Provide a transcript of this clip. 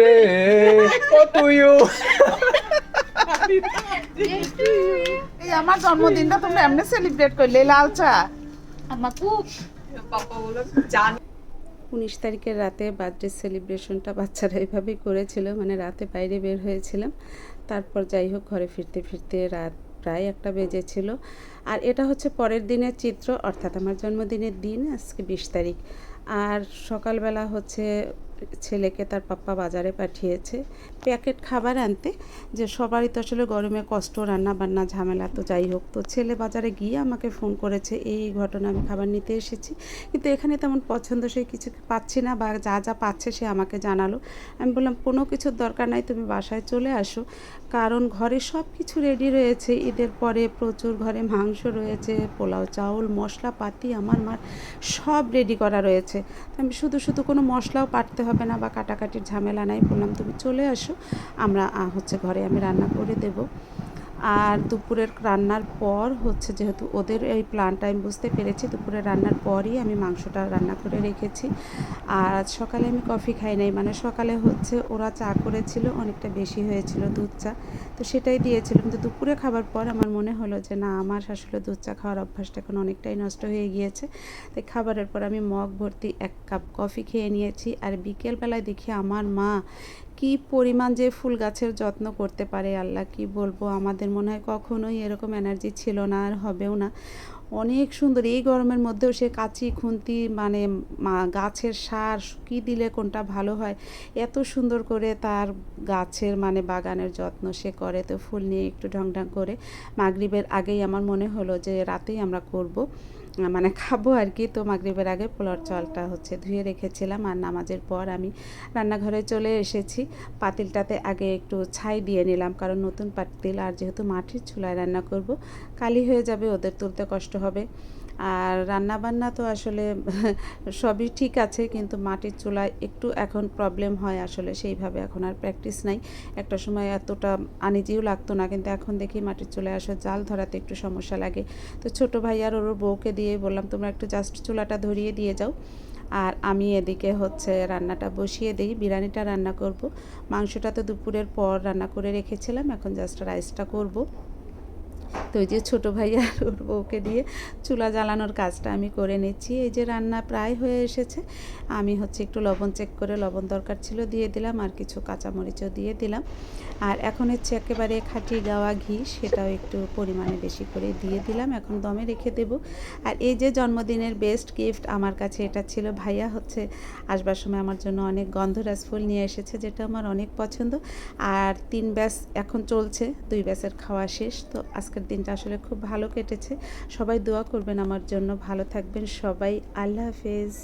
রে ও to you এই আমার জন্মদিনটা তোমরা এমনি সেলিব্রেট করলে লাল চা। আমার খুব পাপা জান উনিশ তারিখের রাতে বার্থডে সেলিব্রেশনটা বাচ্চারা এইভাবেই করেছিল মানে রাতে বাইরে বের হয়েছিলাম। তারপর যাই হোক ঘরে ফিরতে ফিরতে রাত প্রায় একটা বেজেছিল। আর এটা হচ্ছে পরের দিনের চিত্র অর্থাৎ আমার জন্মদিনের দিন আজকে বিশ তারিখ। আর সকালবেলা হচ্ছে ছেলেকে তার পাপ্পা বাজারে পাঠিয়েছে। প্যাকেট খাবার আনতে। যে সবারই তো আসলে গরমে কষ্ট রান্না বান্না ঝামেলা, তো যাই হোক। তো ছেলে বাজারে গিয়ে আমাকে ফোন করেছে, এই ঘটনা আমি খাবার নিতে এসেছি। কিন্তু এখানে তেমন পছন্দ সে কিছু পাচ্ছি না বা যা যা পাচ্ছে সে আমাকে জানালো। আমি বললাম, কোনো কিছুর দরকার নাই, তুমি বাসায় চলে আসো। কারণ ঘরে সব কিছু রেডি রয়েছে। ঈদের পরে প্রচুর ঘরে মাংস রয়েছে, পোলাও, চাউল, মশলাপাতি, আমার মার সব রেডি করা রয়েছে। আমি শুধু শুধু কোনো মশলাও পাঠতে হবে না বা কাটাকাটির ঝামেলা নাই, বললাম তুমি চলে আসো, আমরা হচ্ছে ঘরে আমি রান্না করে দেব। আর দুপুরের রান্নার পর হচ্ছে যেহেতু ওদের এই প্ল্যানটা আমি বুঝতে পেরেছি দুপুরে রান্নার পরই আমি মাংসটা রান্না করে রেখেছি। আর আজ সকালে আমি কফি খাই নাই। মানে সকালে হচ্ছে ওরা চা করেছিল, অনেকটা বেশি হয়েছিল দুধ চা। তো সেটাই দিয়েছিল। কিন্তু দুপুরে খাবার পর আমার মনে হলো যে, না, আমার আসলে দুধ চা খাওয়ার অভ্যাসটা এখন অনেকটাই নষ্ট হয়ে গিয়েছে। তাই খাবারের পর আমি মগ ভর্তি এক কাপ কফি খেয়ে নিয়েছি। আর বিকেলবেলায় দেখি আমার মা কি পরিমাণ যে ফুল গাছের যত্ন করতে পারে, আল্লাহ কি বলব? আমাদের মনে হয় কখনোই এরকম এনার্জি ছিল না, আর হবেও না। অনেক সুন্দর। এই গরমের মধ্যেও সে কাচি, খুন্তি মানে গাছের সার কী দিলে কোনটা ভালো হয়? এত সুন্দর করে তার গাছের মানে বাগানের যত্ন সে করে। তো ফুল নিয়ে একটু ঢং ঢং করে। মাগরিবের আগেই আমার মনে হলো যে রাতেই আমরা করব। মানে খাব আর কি। তো মাগরিবের আগে পোলার চালটা হচ্ছে ধুয়ে রেখেছিলাম আর নামাজের পর আমি রান্নাঘরে চলে এসেছি। পাতিলটাতে আগে একটু ছাই দিয়ে নিলাম কারণ নতুন পাতিল আর যেহেতু মাটির চুলায় রান্না করব, কালি হয়ে যাবে, ওদের তুলতে কষ্ট হবে। আর রান্না বান্না তো আসলে সবই ঠিক আছে, কিন্তু মাটির চুলায় একটু এখন প্রবলেম হয় আসলে, সেইভাবে এখন আর প্র্যাকটিস নাই। একটা সময় এতটা আনিজিও লাগতো না, কিন্তু এখন দেখি মাটির চুলায় আসলে জাল ধরাতে একটু সমস্যা লাগে। তো ছোটো ভাই আর ওর বউকে দিয়ে বললাম, তোমরা একটু জাস্ট চুলাটা ধরিয়ে দিয়ে যাও। আর আমি এদিকে হচ্ছে রান্নাটা বসিয়ে দিই, বিরিয়ানিটা রান্না করব। মাংসটা তো দুপুরের পর রান্না করে রেখেছিলাম, এখন জাস্ট রাইসটা করব। তো ওই যে ছোটো ভাই আর ওর বউকে দিয়ে চুলা জ্বালানোর কাজটা আমি করে নিচ্ছি। এই যে রান্না প্রায় হয়ে এসেছে। আমি হচ্ছে একটু লবণ চেক করে লবণ দরকার ছিল দিয়ে দিলাম আর কিছু কাঁচামরিচও দিয়ে দিলাম। আর এখন হচ্ছে একেবারে খাঁটি গাওয়া ঘি, সেটাও একটু পরিমাণে বেশি করে দিয়ে দিলাম। এখন দমে রেখে দেব। আর এই যে জন্মদিনের বেস্ট গিফট আমার কাছে এটা ছিল। ভাইয়া হচ্ছে আসবার সময় আমার জন্য অনেক গন্ধরাজ ফুল নিয়ে এসেছে, যেটা আমার অনেক পছন্দ। আর তিন ব্যাস এখন চলছে, দুই ব্যাসের খাওয়া শেষ। তো আজকের দিনটা আসলে খুব ভালো কেটেছে। সবাই দোয়া করবেন আমার জন্য। ভালো থাকবেন সবাই। আল্লাহ হাফেজ।